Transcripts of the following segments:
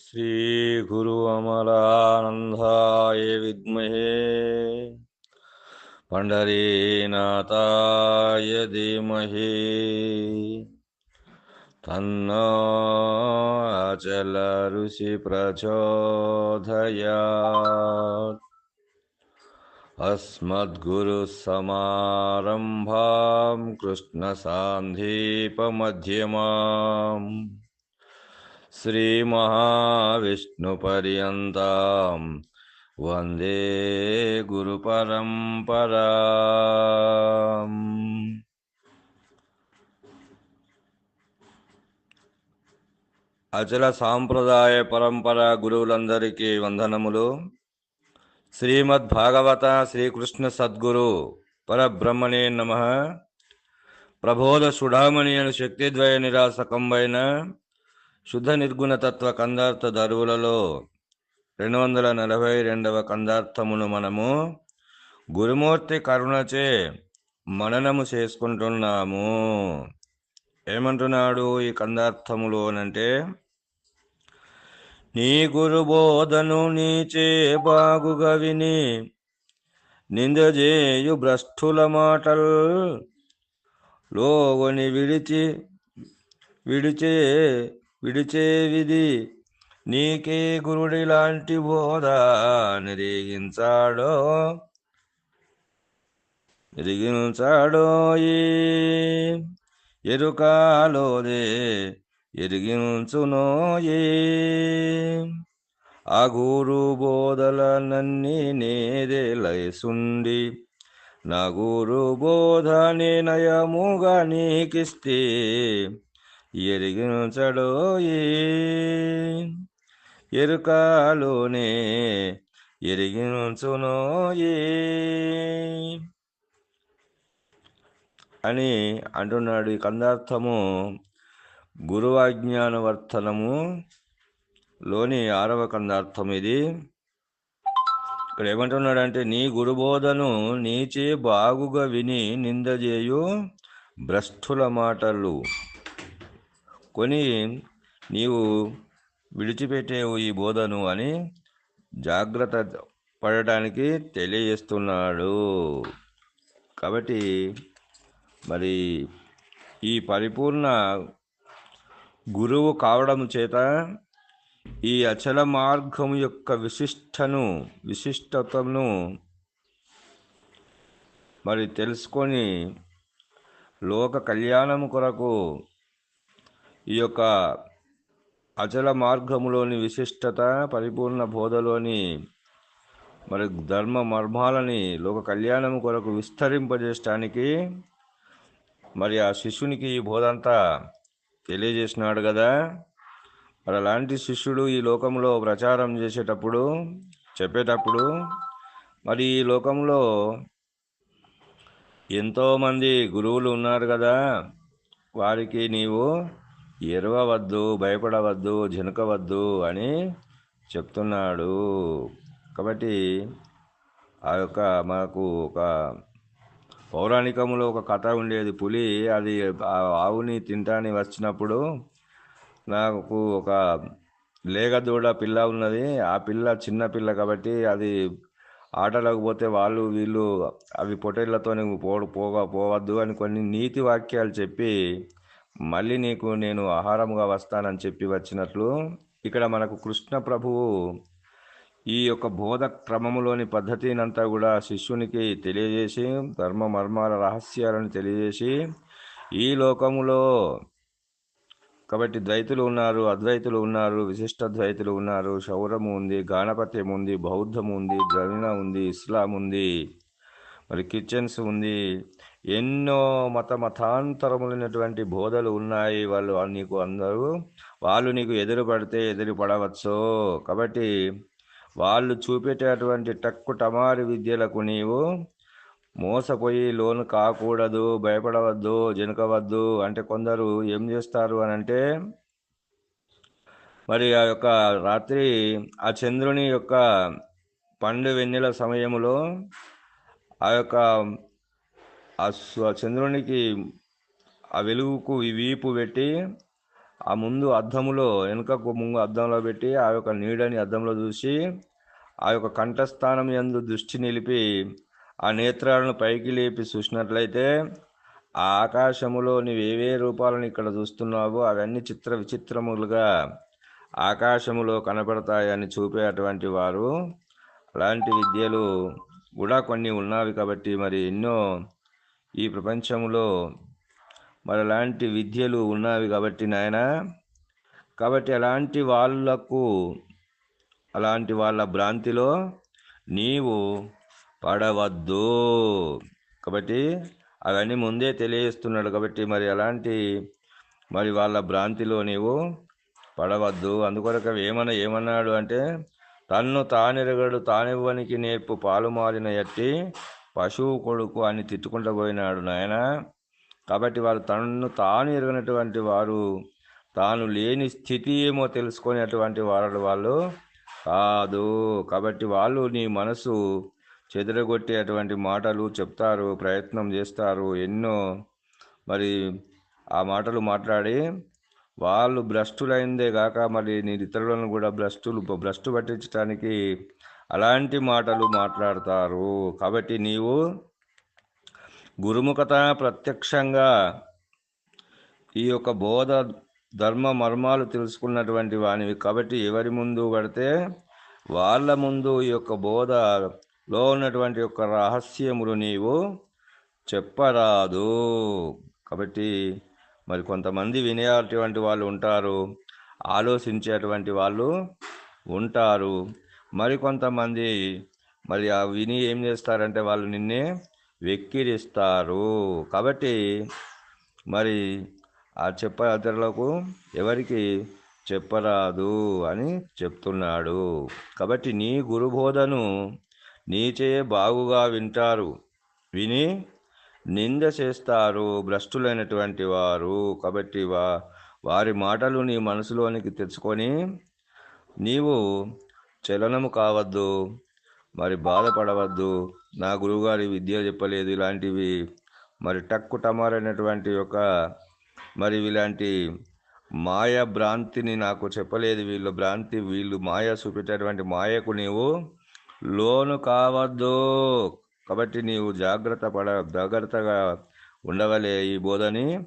श्रीगुरु अमलानन्दाय विद्महे पण्डरीनाथाय धीमहि। तन्नो अचल ऋषि प्रचोदयात् अस्मद्गुरुसमारम्भां कृष्णसान्धीपमध्यमाम् श्रीमहाविष्णुपर्यन्तां वन्दे गुरुपरम्पराम् అచల సాంప్రదాయ పరంపర గురువులందరికీ వందనములు శ్రీమద్భాగవత శ్రీకృష్ణ సద్గురు పరబ్రహ్మణే నమ. ప్రబోధ సుడామణి అను శక్తిద్వయ నిరాసకంబైన శుద్ధ నిర్గుణ తత్వ కందార్థ దరువులలో రెండు వందల నలభై రెండవ కందార్థమును మనము గురుమూర్తి కరుణచే మననము చేసుకుంటున్నాము. ఏమంటున్నాడు ఈ కందార్థములోనంటే నీ గురు బోధను నీచే బాగుగా విని నిందజేయు భ్రష్టుల మాటల్ లోగొని విడిచి విడిచే విడిచే విధి. నీకే గురుడి లాంటి బోధ నిరిగించాడో నిరిగించాడో ఈ ఎరుకాలోదే. ఎరిగించునోయే ఆ గురు బోధల నన్ని నేదే లయసుండి. నా గురు బోధ నినయముగా నీకిస్తే ఎరిగించడోయే ఎరుకాలోనే ఎరిగించునోయే అని అంటున్నాడు ఈ కందార్థము గురువాజ్ఞానవర్తనము లోని ఆరవ కందార్థం ఇది. ఇక్కడ ఏమంటున్నాడంటే నీ గురుబోధను నీచే బాగుగా విని నిందజేయు భ్రష్టుల మాటలు. కొని నీవు విడిచిపెట్టేవు ఈ బోధను అని జాగ్రత్త పడటానికి తెలియజేస్తున్నాడు. కాబట్టి మరి ఈ పరిపూర్ణ గురువు కావడం చేత ఈ అచల మార్గం యొక్క విశిష్టను విశిష్టతను మరి తెలుసుకొని లోక కళ్యాణం కొరకు ఈ యొక్క అచల మార్గములోని విశిష్టత పరిపూర్ణ బోధలోని మరి ధర్మ మర్మాలని లోక కళ్యాణం కొరకు విస్తరింపజేయటానికి మరి ఆ శిష్యునికి ఈ బోధంతా తెలియజేసినాడు కదా. మరి అలాంటి శిష్యుడు ఈ లోకంలో ప్రచారం చేసేటప్పుడు చెప్పేటప్పుడు మరి ఈ లోకంలో ఎంతోమంది గురువులు ఉన్నారు కదా. వారికి నీవు ఎరవవద్దు భయపడవద్దు జనకవద్దు అని చెప్తున్నాడు. కాబట్టి ఆ యొక్క మాకు ఒక పౌరాణికంలో ఒక కథ ఉండేది. పులి అది ఆ ఆవుని తింటాని వచ్చినప్పుడు నాకు ఒక లేగదూడ పిల్ల ఉన్నది. ఆ పిల్ల చిన్న పిల్ల కాబట్టి అది ఆటలకు పోతే వాళ్ళు వీళ్ళు అవి పొటేళ్ళతో పో పోగా పోవద్దు అని కొన్ని నీతి వాక్యాలు చెప్పి మళ్ళీ నీకు నేను ఆహారముగా వస్తానని చెప్పి వచ్చినట్లు ఇక్కడ మనకు కృష్ణ ప్రభువు ఈ యొక్క బోధ క్రమములోని పద్ధతినంతా కూడా శిష్యునికి తెలియజేసి ధర్మ మర్మాల రహస్యాలను తెలియజేసి ఈ లోకములో కాబట్టి ద్వైతులు ఉన్నారు అద్వైతులు ఉన్నారు విశిష్ట ద్వైతులు ఉన్నారు శౌరము ఉంది గాణపత్యం ఉంది బౌద్ధం ఉంది ద్రవిణ ఉంది ఇస్లాం ఉంది మరి కిచెన్స్ ఉంది. ఎన్నో మత మతాంతరములైనటువంటి బోధలు ఉన్నాయి వాళ్ళు నీకు అందరూ. వాళ్ళు నీకు ఎదురు పడితే ఎదురు పడవచ్చు కాబట్టి వాళ్ళు చూపేటటువంటి టక్కు టమారి విద్యలకు నీవు మోసపోయి లోను కాకూడదు భయపడవద్దు జనకవద్దు అంటే కొందరు ఏం చేస్తారు అని అంటే మరి ఆ యొక్క రాత్రి ఆ చంద్రుని యొక్క పండు వెన్నెల సమయములో ఆ యొక్క ఆ చంద్రునికి ఆ వెలుగుకు వీపు పెట్టి ఆ ముందు అద్దంలో వెనుకకు ముందు అద్దంలో పెట్టి ఆ యొక్క నీడని అద్దంలో చూసి ఆ యొక్క కంఠస్థానం యందు దృష్టి నిలిపి ఆ నేత్రాలను పైకి లేపి చూసినట్లయితే ఆ ఆకాశములో నీవేవే ఏవే రూపాలను ఇక్కడ చూస్తున్నావో అవన్నీ చిత్ర విచిత్రములుగా ఆకాశములో కనపడతాయని చూపే అటువంటి వారు. అలాంటి విద్యలు కూడా కొన్ని ఉన్నవి కాబట్టి మరి ఎన్నో ఈ ప్రపంచంలో మరి అలాంటి విద్యలు ఉన్నవి కాబట్టి నాయన. కాబట్టి అలాంటి వాళ్ళకు అలాంటి వాళ్ళ భ్రాంతిలో నీవు పడవద్దు. కాబట్టి అవన్నీ ముందే తెలియజేస్తున్నాడు కాబట్టి మరి అలాంటి మరి వాళ్ళ భ్రాంతిలో నీవు పడవద్దు. అందుకొరకు ఏమన్నా ఏమన్నాడు అంటే తన్ను తానెరగడు తానివ్వనికి నేర్పు పాలు మారిన ఎట్టి పశువు కొడుకు అని తిట్టుకుంటూ పోయినాడు నాయన. కాబట్టి వారు తనను తాను ఎరగనటువంటి వారు తాను లేని స్థితి ఏమో తెలుసుకునేటువంటి వారు వాళ్ళు కాదు. కాబట్టి వాళ్ళు నీ మనసు చెదరగొట్టేటువంటి మాటలు చెప్తారు ప్రయత్నం చేస్తారు ఎన్నో మరి ఆ మాటలు మాట్లాడి వాళ్ళు భ్రష్టులైందే కాక మరి నీ ఇతరులను కూడా భ్రష్టులు భ్రష్టు పట్టించడానికి అలాంటి మాటలు మాట్లాడతారు. కాబట్టి నీవు గురుముఖత ప్రత్యక్షంగా ఈ యొక్క బోధ ధర్మ మర్మాలు తెలుసుకున్నటువంటి వానివి. కాబట్టి ఎవరి ముందు పడితే వాళ్ళ ముందు ఈ యొక్క బోధలో ఉన్నటువంటి యొక్క రహస్యములు నీవు చెప్పరాదు. కాబట్టి మరి కొంతమంది వినేటువంటి వాళ్ళు ఉంటారు ఆలోచించేటువంటి వాళ్ళు ఉంటారు. మరి కొంతమంది మరి ఆ విని ఏం చేస్తారంటే వాళ్ళు నిన్నే వెక్కిరిస్తారు. కాబట్టి మరి ఆ చెప్పలకు ఎవరికి చెప్పరాదు అని చెప్తున్నాడు. కాబట్టి నీ గురుబోధను నీచే బాగుగా వింటారు. విని నింద చేస్తారు భ్రష్టులైనటువంటి వారు. కాబట్టి వా వారి మాటలు నీ మనసులోనికి తెచ్చుకొని నీవు చలనము కావద్దు మరి బాధపడవద్దు నా గురువుగారి విద్య చెప్పలేదు. ఇలాంటివి మరి టక్కు టమారైనటువంటి ఒక మరి ఇలాంటి మాయ భ్రాంతిని నాకు చెప్పలేదు. వీళ్ళు భ్రాంతి వీళ్ళు మాయ చూపించేటువంటి మాయకు నీవు లోను కావద్దు. కాబట్టి నీవు జాగ్రత్త పడ జాగ్రత్తగా ఉండవలే ఈ బోధని.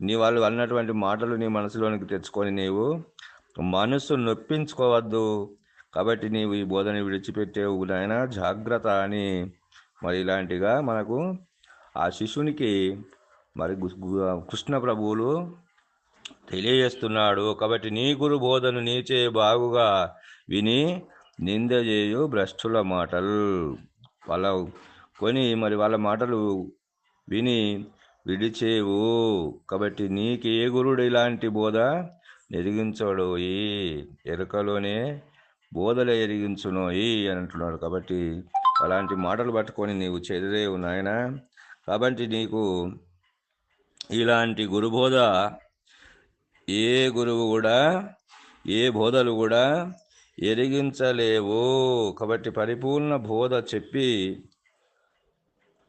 నీ వాళ్ళు అన్నటువంటి మాటలు నీ మనసులోనికి తెచ్చుకొని నీవు మనసు నొప్పించుకోవద్దు. కాబట్టి నీవు ఈ బోధని విడిచిపెట్టేవు నాయన. జాగ్రత్త అని మరి ఇలాంటిగా మనకు ఆ శిష్యునికి మరి కృష్ణ ప్రభువులు తెలియజేస్తున్నాడు. కాబట్టి నీ గురు బోధను నీచే బాగుగా విని నిందజేయు భ్రష్టుల మాటలు. వాళ్ళ కొని మరి వాళ్ళ మాటలు విని విడిచేవు. కాబట్టి నీకు ఏ గురుడు ఇలాంటి బోధ ఎరిగించడోయి ఈ ఎరుకలోనే బోధలు ఎరిగించునోయి అని అంటున్నాడు. కాబట్టి అలాంటి మాటలు పట్టుకొని నీవు చెదిరేవు నాయన. కాబట్టి నీకు ఇలాంటి గురుబోధ ఏ గురువు కూడా ఏ బోధలు కూడా ఎరిగించలేవు. కాబట్టి పరిపూర్ణ బోధ చెప్పి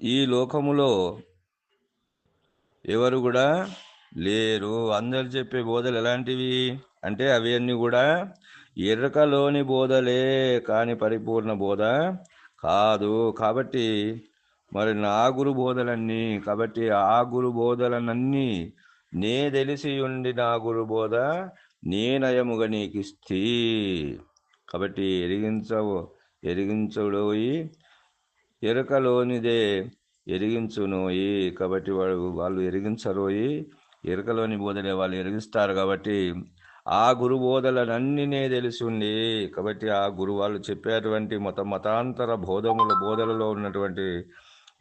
ఈ లోకములో ఎవరు కూడా లేరు. అందరు చెప్పే బోధలు ఎలాంటివి? అంటే అవన్నీ కూడా ఎర్రకలోని బోధలే కాని పరిపూర్ణ బోధ కాదు. కాబట్టి మరి నా గురు బోధలన్నీ కాబట్టి ఆ గురు బోధలనన్నీ నే తెలిసి ఉండి నా గురు బోధ నేనయముగా నీకిస్తీ. నీకు ఇస్తీ కాబట్టి ఎరిగించవు ఎరిగించుడోయి ఎరుకలోనిదే ఎరిగించునోయి. కాబట్టి వాడు వాళ్ళు ఎరిగించరోయి ఎరుకలోని బోధలే వాళ్ళు ఎరిగిస్తారు కాబట్టి ఆ గురు బోధలనన్నినే తెలిసి ఉంది కాబట్టి ఆ గురువు వాళ్ళు చెప్పేటువంటి మత మతాంతర బోధముల బోధలలో ఉన్నటువంటి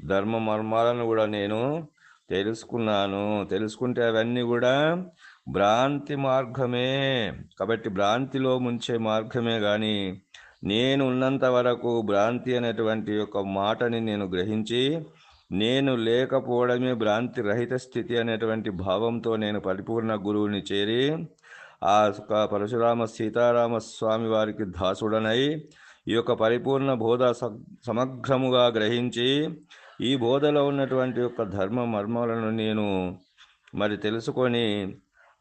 ధర్మ మర్మాలను కూడా నేను తెలుసుకున్నాను. తెలుసుకుంటే అవన్నీ కూడా భ్రాంతి మార్గమే. కాబట్టి భ్రాంతిలో ముంచే మార్గమే కానీ నేను ఉన్నంత వరకు భ్రాంతి అనేటువంటి ఒక మాటని నేను గ్రహించి నేను లేకపోవడమే భ్రాంతి రహిత స్థితి అనేటువంటి భావంతో నేను పరిపూర్ణ గురువుని చేరి ఆ పరశురామ సీతారామ స్వామి వారికి దాసుడనై ఈ యొక్క పరిపూర్ణ బోధ సమగ్రముగా గ్రహించి ఈ బోధలో ఉన్నటువంటి యొక్క ధర్మ మర్మాలను నేను మరి తెలుసుకొని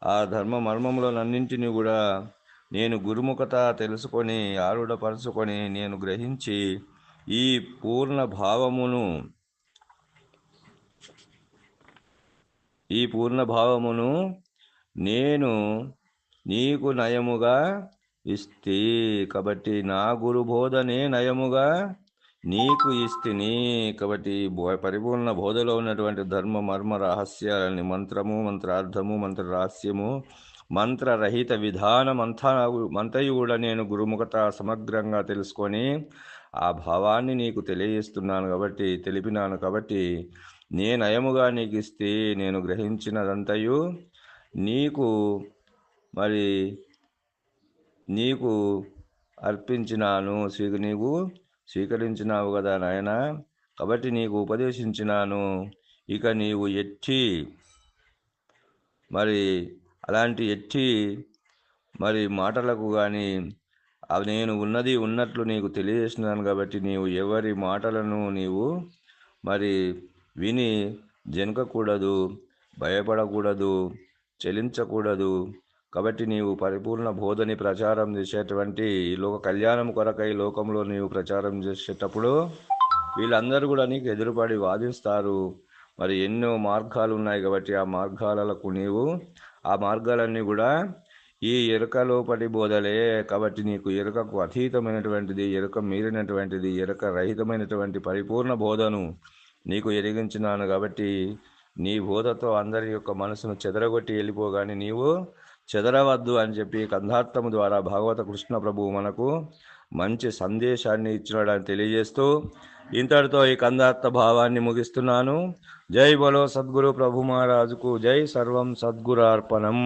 ఆ ధర్మ మర్మములనన్నింటినీ కూడా నేను గురుముఖత తెలుసుకొని ఆరుడపరుచుకొని నేను గ్రహించి ఈ పూర్ణ భావమును ఈ పూర్ణ భావమును నేను నీకు నయముగా ఇస్తే కాబట్టి నా గురు బోధనే నయముగా నీకు ఇస్తిని కాబట్టి బో- పరిపూర్ణ బోధలో ఉన్నటువంటి ధర్మ మర్మ రహస్యాలని మంత్రము మంత్రార్థము మంత్ర రహస్యము మంత్రరహిత విధానం అంతా మంతయు కూడా నేను గురుముఖత సమగ్రంగా తెలుసుకొని ఆ భావాన్ని నీకు తెలియజేస్తున్నాను కాబట్టి తెలిపినాను కాబట్టి నేనయముగా నీకు ఇస్తే నేను గ్రహించినదంతయు నీకు మరి నీకు అర్పించినాను స్వీక నీవు స్వీకరించినావు కదా నాయన. కాబట్టి నీకు ఉపదేశించినాను. ఇక నీవు ఎట్టి మరి అలాంటి ఎట్టి మరి మాటలకు కానీ అవి నేను ఉన్నది ఉన్నట్లు నీకు తెలియజేసినాను కాబట్టి నీవు ఎవరి మాటలను నీవు మరి విని జనకకూడదు భయపడకూడదు చెలించకూడదు. కాబట్టి నీవు పరిపూర్ణ బోధని ప్రచారం చేసేటువంటి లోక కళ్యాణం కొరకై లోకంలో నీవు ప్రచారం చేసేటప్పుడు వీళ్ళందరూ కూడా నీకు ఎదురుపడి వాదిస్తారు. మరి ఎన్నో మార్గాలు ఉన్నాయి కాబట్టి ఆ మార్గాలకు నీవు ఆ మార్గాలన్నీ కూడా ఈ ఎరుక లోపటి బోధలే కాబట్టి నీకు ఎరుకకు అతీతమైనటువంటిది ఎరుక మీరినటువంటిది ఎరుక రహితమైనటువంటి పరిపూర్ణ బోధను నీకు ఎరిగించినాను కాబట్టి నీ బోధతో అందరి యొక్క మనసును చెదరగొట్టి వెళ్ళిపోగానే నీవు చెదరవద్దు అని చెప్పి కందార్థము ద్వారా భాగవత కృష్ణ ప్రభువు మనకు మంచి సందేశాన్ని ఇచ్చినాడని తెలియజేస్తూ ఇంతటితో ఈ కందార్థ భావాన్ని ముగిస్తున్నాను. జై బలో సద్గురు ప్రభు మహారాజుకు జై సర్వం సద్గురార్పణం.